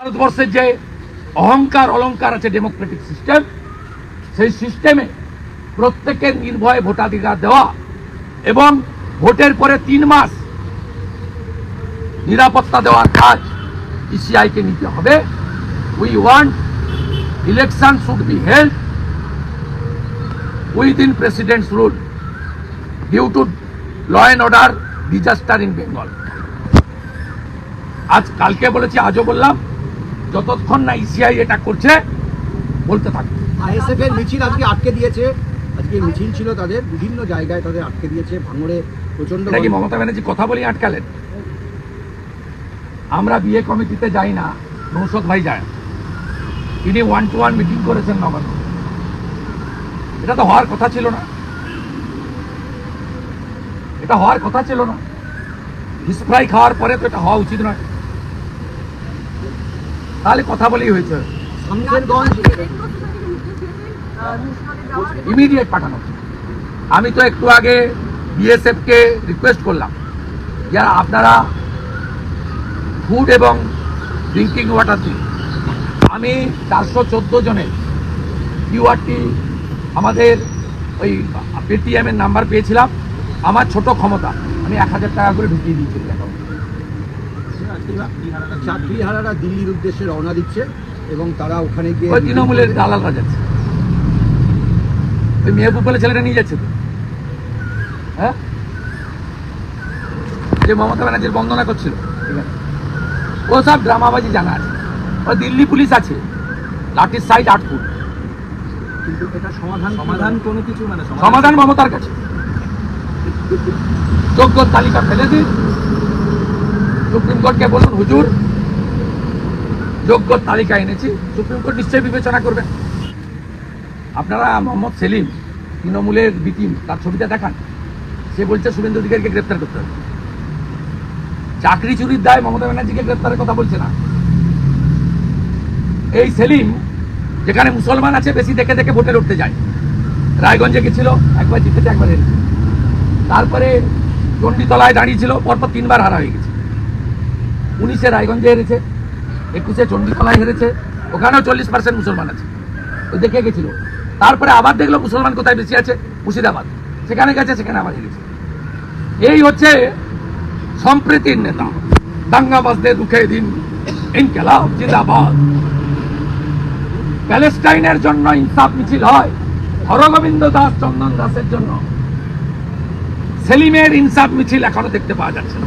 ভারতবর্ষের যে অহংকার, অলংকার আছে ডেমোক্রেটিক সিস্টেম সেই সিস্টেমে প্রত্যেকের নির্ভয়ে ভোটাধিকার দেওয়া এবং ভোটের পরে তিন মাস নিরাপত্তা দেওয়ার কাজ ইসিআইকে নিতে হবে। We want election should be held within president's rule due to law and order disaster in Bengal আজ কালকে বলেছি, আজও বললাম যতক্ষণ না ইসিআই এটা করছে বলতে থাকবে আইএসএফ এর মিছিল আজকে আটকে দিয়েছে। আজকে মিছিল ছিল তাদের বিভিন্ন জায়গায় তাদের আটকে দিয়েছে ভাঙড়ে প্রচণ্ড এটা কি মমতা ব্যানার্জি কথা বলি আটকালেন? আমরা বিয়ে কমিটিতে যাই না নৌসদ ভাই যায়। তিনি ওয়ান টু ওয়ান মিটিং করেছেন নবান্ন এটা তো হওয়ার কথা ছিল না। এটা হওয়ার কথা ছিল না। ফিস ফ্রাই খাওয়ার পরে তো এটা হওয়া উচিত নয়। তাহলে কথা বলেই হয়েছে। ইমিডিয়েট পাঠানো। আমি তো একটু আগে বিএসএফকে রিকোয়েস্ট করলাম। যে আপনারা ফুড এবং ড্রিঙ্কিং ওয়াটার দিন। আমি চারশো চোদ্দ জনের কিউআরটি আমাদের ওই পেটিএমের নাম্বার পেয়েছিলাম। আমার ছোট ক্ষমতা। আমি এক হাজার টাকা করে ঢুকিয়ে দিয়েছি অ্যাকাউন্টে চাকরিহারারা দিল্লির উদ্দেশ্যে রওনা দিচ্ছে এবং তারা ওখানে গিয়ে তৃণমূলের দালালরা যাচ্ছে। ওই মেহবুব বলে ছেলেটা নিয়ে যাচ্ছে। তো হ্যাঁ? যে মমতা ব্যানার্জির বন্দনা করছিল। ও সব ড্রামাবাজি জানা আছে। ও দিল্লি পুলিশ আছে। লাঠির সাইজ আট ফুট কিন্তু এটা সমাধান সমাধান কোনো কিছু মানে সমাধান মমতার কাছে। যোগ্য তালিকা ফেলে দিন সুপ্রিম কোর্টকে বলুন, হুজুর, যোগ্য তালিকা এনেছি, সুপ্রিম কোর্ট নিশ্চয়ই বিবেচনা করবে। আপনারা মোহাম্মদ সেলিম, তৃণমূলের বিটিম তার ছবিটা দেখান। সে বলছে, শুভেন্দু অধিকারীকে গ্রেপ্তার করতে হবে। চাকরি চুরির দায় মমতা ব্যানার্জিকে গ্রেপ্তারের কথা বলছে না। এই সেলিম, যেখানে মুসলমান আছে, বেশি দেখে দেখে ভোটে লড়তে যায়। রায়গঞ্জে গেছিল, একবার জিতেছে, একবার হেরেছে। তারপরে চণ্ডীতলায় দাঁড়িয়েছিল পরপর তিনবার হারা হয়ে গেছে। উনিশে রায়গঞ্জে হেরেছে, একুশে চণ্ডীতলায় হেরেছে, ওখানেও চল্লিশ পার্সেন্ট মুসলমান আছে। ওই দেখে গেছিল। তারপরে আবার দেখল মুসলমান কোথায় বেশি আছে? মুর্শিদাবাদ। সেখানে গেছে, সেখানে আবার হেরেছে। এই হচ্ছে সম্প্রীতির নেতা। দাঙ্গাবাজদের দুঃখে দিন, ইনকেলাব, জিন্দাবাদ। প্যালেস্টাইনের জন্য ইনসাফ মিছিল হয়, হরগোবিন্দ দাস, চন্দন দাসের জন্য। সেলিমের ইনসাফ মিছিল এখনও দেখতে পাওয়া যাচ্ছে না।